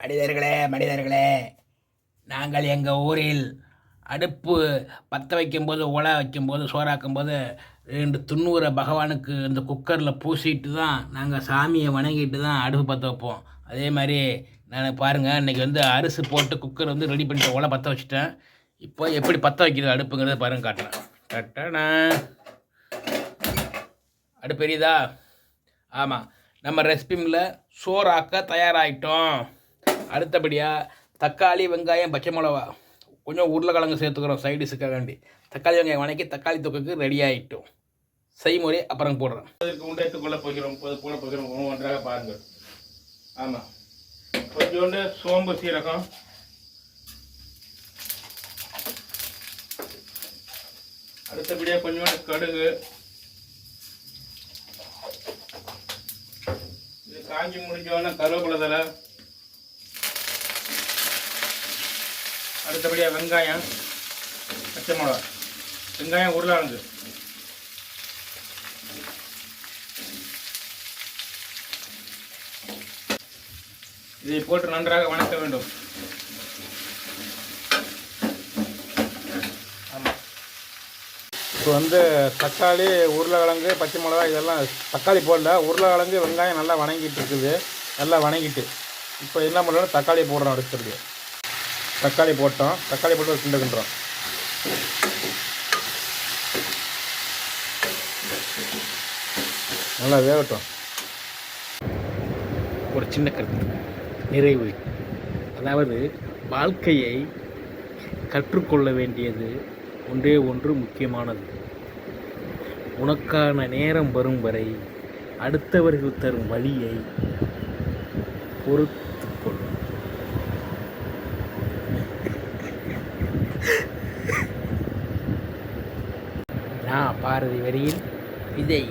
மனிதர்களே மனிதர்களே. நாங்கள் எங்கள் ஊரில் அடுப்பு பற்ற வைக்கும்போது உலை வைக்கும்போது சோறாக்கும்போது ரெண்டு துண்ணூரை பகவானுக்கு இந்த குக்கரில் பூசிட்டு தான் நாங்கள் சாமியை வணங்கிட்டு தான் அடுப்பு பற்ற வைப்போம். அதே மாதிரி நான் பாருங்கள் இன்றைக்கி வந்து அரிசி போட்டு குக்கர் வந்து ரெடி பண்ணிட்டு உலை பற்ற வச்சுட்டேன். இப்போ எப்படி பற்ற வைக்கிறது அடுப்புங்கிறத பாருங்கள் காட்டுறேன். கட்டணா அடுப்பு பெரியதா ஆமாம் நம்ம ரெசிபிமில் சோறாக்க தயாராகிட்டோம் அடுத்தபடியாக தக்காளி வெங்காயம் பச்சை மிளகா. கொஞ்சம் உருளைக்கிழங்கு சேர்த்துக்கிறோம் சைடிஷுக்காக வேண்டி தக்காளி வெங்காயம் வணக்கி தக்காளி தொக்குக்கு ரெடி ஆகிட்டோம் செய்முறை அப்புறம் போடுறோம் அதுக்கு உண்டு கொள்ள போகிறோம் போட போகிறோம் ஒன்றாக பாருங்கள். ஆமாம் கொஞ்சோண்டு சோம்பு சீரகம். அடுத்தபடியாக கொஞ்சோண்டு கடுகு. இது காஞ்சி முடிஞ்சோடனே கருவேப்பிலை தலை அடுத்தபடியாக வெங்காயம் பச்சை மிளகா வெங்காயம் உருளானது இதை போட்டு நன்றாக வணக்க வேண்டும். ஆமாம் இப்போ வந்து தக்காளி உருளைக்கிழங்கு பச்சை மிளகா இதெல்லாம் தக்காளி போடல. உருளைக்கிழங்கு வெங்காயம் நல்லா வணங்கிட்டு இருக்குது. நல்லா வணங்கிட்டு. இப்போ என்ன பண்ணுறோம் தக்காளி போடுறோம் அடுத்தது தக்காளி போட்டோம். தக்காளி போட்டு ஒரு கிண்டு கிண்டுறோம் நல்லா வேகட்டும். ஒரு சின்ன கருத்து. நிறைவு. அதாவது வாழ்க்கையை கற்றுக்கொள்ள வேண்டியது ஒன்றே ஒன்று முக்கியமானது. உனக்கான நேரம் வரும் வரை அடுத்தவர்கள் தரும் வழியை பொறுத்து நான் பாரதி வரியில் விஜய்.